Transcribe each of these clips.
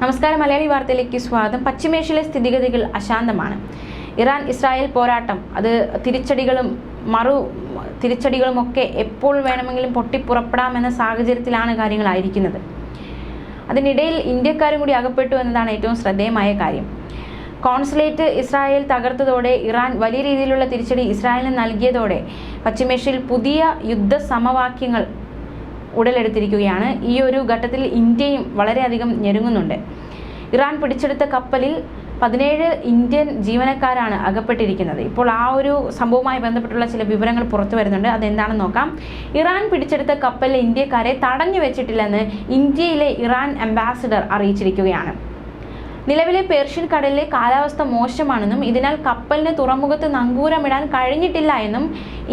നമസ്കാരം. മലയാളി വാർത്തയിലേക്ക് സ്വാഗതം. പശ്ചിമേഷ്യയിലെ സ്ഥിതിഗതികൾ അശാന്തമാണ്. ഇറാൻ ഇസ്രായേൽ പോരാട്ടം. അത് തിരിച്ചടികളും മറു തിരിച്ചടികളും ഒക്കെ എപ്പോൾ വേണമെങ്കിലും പൊട്ടിപ്പുറപ്പെടാമെന്ന സാഹചര്യത്തിലാണ് കാര്യങ്ങളായിരിക്കുന്നത്. അതിനിടയിൽ ഇന്ത്യക്കാരും കൂടി അകപ്പെട്ടു എന്നതാണ് ഏറ്റവും ശ്രദ്ധേയമായ കാര്യം. കോൺസുലേറ്റ് ഇസ്രായേൽ തകർത്തതോടെ ഇറാൻ വലിയ രീതിയിലുള്ള തിരിച്ചടി ഇസ്രായേലിന് നൽകിയതോടെ പശ്ചിമേഷ്യയിൽ പുതിയ യുദ്ധ സമവാക്യങ്ങൾ ഉടലെടുത്തിരിക്കുകയാണ്. ഈ ഒരു ഘട്ടത്തിൽ ഇന്ത്യയും വളരെയധികം ഞെരുങ്ങുന്നുണ്ട്. ഇറാൻ പിടിച്ചെടുത്ത കപ്പലിൽ പതിനേഴ് ഇന്ത്യൻ ജീവനക്കാരാണ് അകപ്പെട്ടിരിക്കുന്നത്. ഇപ്പോൾ ആ ഒരു സംഭവവുമായി ബന്ധപ്പെട്ടുള്ള ചില വിവരങ്ങൾ പുറത്തു വരുന്നുണ്ട്. അതെന്താണെന്ന് നോക്കാം. ഇറാൻ പിടിച്ചെടുത്ത കപ്പലിലെ ഇന്ത്യക്കാരെ തടഞ്ഞു വെച്ചിട്ടില്ലെന്ന് ഇന്ത്യയിലെ ഇറാൻ അംബാസിഡർ അറിയിച്ചിരിക്കുകയാണ്. നിലവിലെ പേർഷ്യൻ കടലിലെ കാലാവസ്ഥ മോശമാണെന്നും ഇതിനാൽ കപ്പലിന് തുറമുഖത്ത് നങ്കൂരമിടാൻ കഴിഞ്ഞിട്ടില്ല എന്നും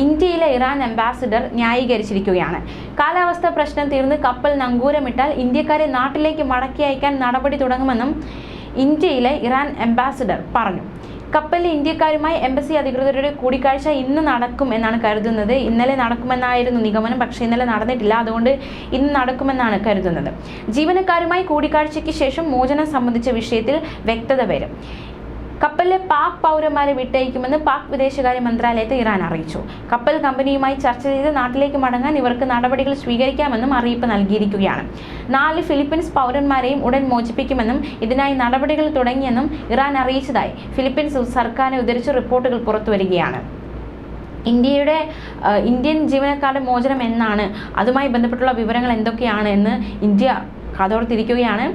ഇന്ത്യയിലെ ഇറാൻ അംബാസിഡർ ന്യായീകരിച്ചിരിക്കുകയാണ്. കാലാവസ്ഥ പ്രശ്നം തീർന്ന് കപ്പൽ നങ്കൂരമിട്ടാൽ ഇന്ത്യക്കാരെ നാട്ടിലേക്ക് മടക്കി അയക്കാൻ നടപടി തുടങ്ങുമെന്നും ഇന്ത്യയിലെ ഇറാൻ അംബാസിഡർ പറഞ്ഞു. കപ്പലിലെ ഇന്ത്യക്കാരുമായി എംബസി അധികൃതരുടെ കൂടിക്കാഴ്ച ഇന്ന് നടക്കും എന്നാണ് കരുതുന്നത്. ഇന്നലെ നടക്കുമെന്നായിരുന്നു നിഗമനം. പക്ഷേ ഇന്നലെ നടന്നിട്ടില്ല. അതുകൊണ്ട് ഇന്ന് നടക്കുമെന്നാണ് കരുതുന്നത്. ജീവനക്കാരുമായി കൂടിക്കാഴ്ചയ്ക്ക് ശേഷം മോചനം സംബന്ധിച്ച വിഷയത്തിൽ വ്യക്തത വരും. കപ്പലിലെ പാക് പൗരന്മാരെ വിട്ടയക്കുമെന്ന് പാക് വിദേശകാര്യ മന്ത്രാലയത്തെ ഇറാൻ അറിയിച്ചു. കപ്പൽ കമ്പനിയുമായി ചർച്ച ചെയ്ത് നാട്ടിലേക്ക് മടങ്ങാൻ ഇവർക്ക് നടപടികൾ സ്വീകരിക്കാമെന്നും അറിയിപ്പ് നൽകിയിരിക്കുകയാണ്. നാല് ഫിലിപ്പീൻസ് പൗരന്മാരെയും ഉടൻ മോചിപ്പിക്കുമെന്നും ഇതിനായി നടപടികൾ തുടങ്ങിയെന്നും ഇറാൻ അറിയിച്ചതായി ഫിലിപ്പീൻസ് സർക്കാരിനെ ഉദ്ധരിച്ച് റിപ്പോർട്ടുകൾ പുറത്തുവരികയാണ്. ഇന്ത്യയുടെ ഇന്ത്യൻ ജീവനക്കാരുടെ മോചനം എന്നാണ് അതുമായി ബന്ധപ്പെട്ടുള്ള വിവരങ്ങൾ എന്തൊക്കെയാണ് എന്ന് ഇന്ത്യ കാതോർത്തിരിക്കുകയാണ്.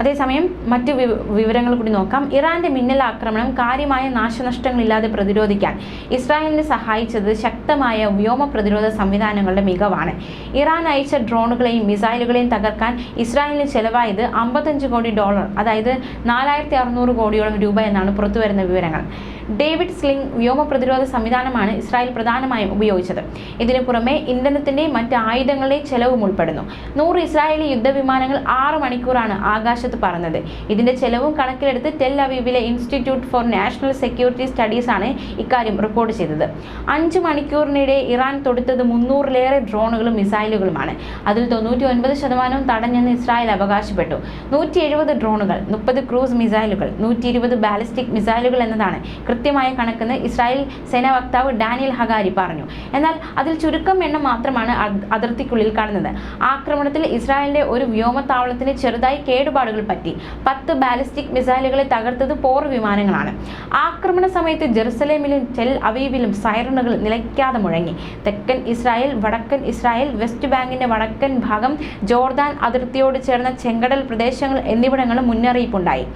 അതേസമയം മറ്റു വിവരങ്ങൾ കൂടി നോക്കാം. ഇറാന്റെ മിന്നൽ ആക്രമണം കാര്യമായ നാശനഷ്ടങ്ങളില്ലാതെ പ്രതിരോധിക്കാൻ ഇസ്രായേലിനെ സഹായിച്ചത് ശക്തമായ വ്യോമ പ്രതിരോധ സംവിധാനങ്ങളുടെ മികവാണ്. ഇറാൻ അയച്ച ഡ്രോണുകളെയും മിസൈലുകളെയും തകർക്കാൻ ഇസ്രായേലിന് ചെലവായത് അമ്പത്തഞ്ച് കോടി ഡോളർ അതായത് നാലായിരത്തി അറുന്നൂറ് കോടിയോളം രൂപ എന്നാണ് പുറത്തുവരുന്ന വിവരങ്ങൾ. ഡേവിഡ് സ്ലിംഗ് വ്യോമ പ്രതിരോധ സംവിധാനമാണ് ഇസ്രായേൽ പ്രധാനമായും ഉപയോഗിച്ചത്. ഇതിനു പുറമെ ഇന്ധനത്തിന്റെയും മറ്റ് ആയുധങ്ങളുടെയും ചെലവും ഉൾപ്പെടുന്നു. നൂറ് ഇസ്രായേലി യുദ്ധവിമാനങ്ങൾ ആറ് മണിക്കൂറാണ് ആകാശത്ത് പറന്നത്. ഇതിന്റെ ചെലവും കണക്കിലെടുത്ത് ടെൽ അവീവിലെ institute for national security studies ആണ് ഇക്കാര്യം റിപ്പോർട്ട് ചെയ്തത്. അഞ്ച് മണിക്കൂറിനിടെ ഇറാൻ തൊടുത്തത് മുന്നൂറിലേറെ ഡ്രോണുകളും മിസൈലുകളുമാണ്. അതിൽ തൊണ്ണൂറ്റി ഒൻപത് ശതമാനവും തടഞ്ഞെന്ന് ഇസ്രായേൽ അവകാശപ്പെട്ടു. നൂറ്റി എഴുപത് ഡ്രോണുകൾ മുപ്പത് ക്രൂസ് മിസൈലുകൾ നൂറ്റി ഇരുപത് ബാലിസ്റ്റിക് മിസൈലുകൾ എന്നതാണ് കൃത്യമായ കണക്കെന്ന് ഇസ്രായേൽ സേനാ വക്താവ് ഡാനിയൽ ഹഗാരി പറഞ്ഞു. എന്നാൽ അതിൽ ചുരുക്കം എണ്ണം മാത്രമാണ് അതിർത്തിക്കുള്ളിൽ കാണുന്നത് ആക്രമണത്തിൽ ഇസ്രായേലിന്റെ ഒരു വ്യോമത്താവളത്തിന് ചെറുതായി കേടുപാടുകൾ പറ്റി. പത്ത് ബാലിസ്റ്റിക് മിസൈലുകളെ തകർത്തത് പോർ വിമാനങ്ങളാണ്. ആക്രമണ സമയത്ത് ജെറുസലേമിലും ടെൽ അവീവിലും സൈറണുകൾ നിലയ്ക്കാതെ മുഴങ്ങി. തെക്കൻ ഇസ്രായേൽ വടക്കൻ ഇസ്രായേൽ വെസ്റ്റ് ബാങ്കിന്റെ വടക്കൻ ഭാഗം ജോർദാൻ അതിർത്തിയോട് ചേർന്ന ചെങ്കടൽ പ്രദേശങ്ങൾ എന്നിവിടങ്ങളും മുന്നറിയിപ്പുണ്ടായി.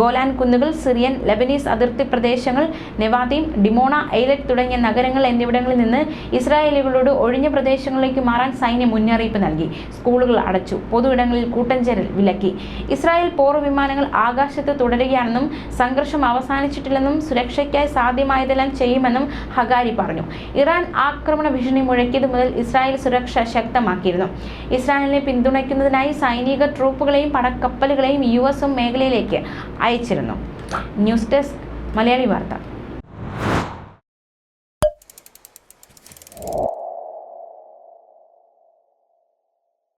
ഗോലാൻ കുന്നുകൾ സിറിയൻ ലെബനീസ് അതിർത്തി പ്രദേശങ്ങൾ നെവാദീം ഡിമോണ എയ്ലറ്റ് തുടങ്ങിയ നഗരങ്ങൾ എന്നിവിടങ്ങളിൽ നിന്ന് ഇസ്രായേലികളോട് ഒഴിഞ്ഞ പ്രദേശങ്ങളിലേക്ക് മാറാൻ സൈന്യം മുന്നറിയിപ്പ് നൽകി. സ്കൂളുകൾ അടച്ചു. പൊതു ഇടങ്ങളിൽ കൂട്ടഞ്ചേരൽ വിലക്കി. ഇസ്രായേൽ പോർ വിമാനങ്ങൾ ആകാശത്ത് തുടരുകയാണെന്നും സംഘർഷം അവസാനിച്ചിട്ടില്ലെന്നും സുരക്ഷയ്ക്കായി സാധ്യമായതെല്ലാം ചെയ്യുമെന്നും ഹഗാരി പറഞ്ഞു. ഇറാൻ ആക്രമണ ഭീഷണി മുഴക്കിയത് മുതൽ ഇസ്രായേൽ സുരക്ഷ ശക്തമാക്കിയിരുന്നു. ഇസ്രായേലിനെ പിന്തുണയ്ക്കുന്നതിനായി സൈനിക ട്രൂപ്പുകളെയും പടക്കപ്പലുകളെയും യു എസും മേഖലയിലേക്ക് അയച്ചിരുന്നു. ന്യൂസ് ഡെസ്ക് മലയാളി വാർത്ത.